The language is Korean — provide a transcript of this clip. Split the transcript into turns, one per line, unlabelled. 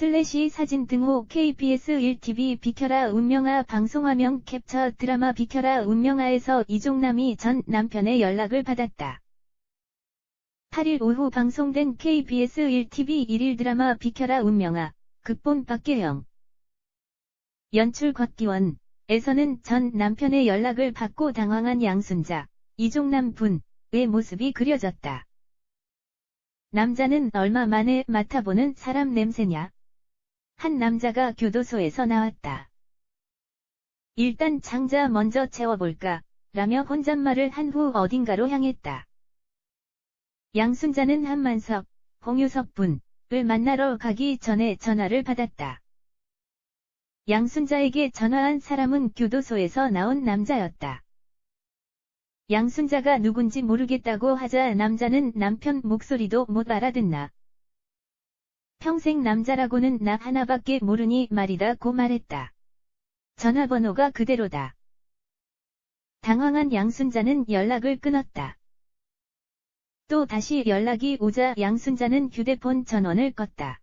슬래시 사진 등호 KBS 1TV 비켜라 운명아 방송화면 캡처 드라마 비켜라 운명아에서 이종남이 전 남편의 연락을 받았다. 8일 오후 방송된 KBS 1TV 1일 드라마 비켜라 운명아 극본 박계영 연출 곽기원 에서는 전 남편의 연락을 받고 당황한 양순자 이종남 분의 모습이 그려졌다. 남자는 얼마 만에 맡아보는 사람 냄새냐? 한 남자가 교도소에서 나왔다. 일단 장자 먼저 채워볼까? 라며 혼잣말을 한 후 어딘가로 향했다. 양순자는 한만석, 홍유석 분을 만나러 가기 전에 전화를 받았다. 양순자에게 전화한 사람은 교도소에서 나온 남자였다. 양순자가 누군지 모르겠다고 하자 남자는 남편 목소리도 못 알아듣나. 평생 남자라고는 나 하나밖에 모르니 말이다 고 말했다. 전화번호가 그대로다. 당황한 양순자는 연락을 끊었다. 또 다시 연락이 오자 양순자는 휴대폰 전원을 껐다.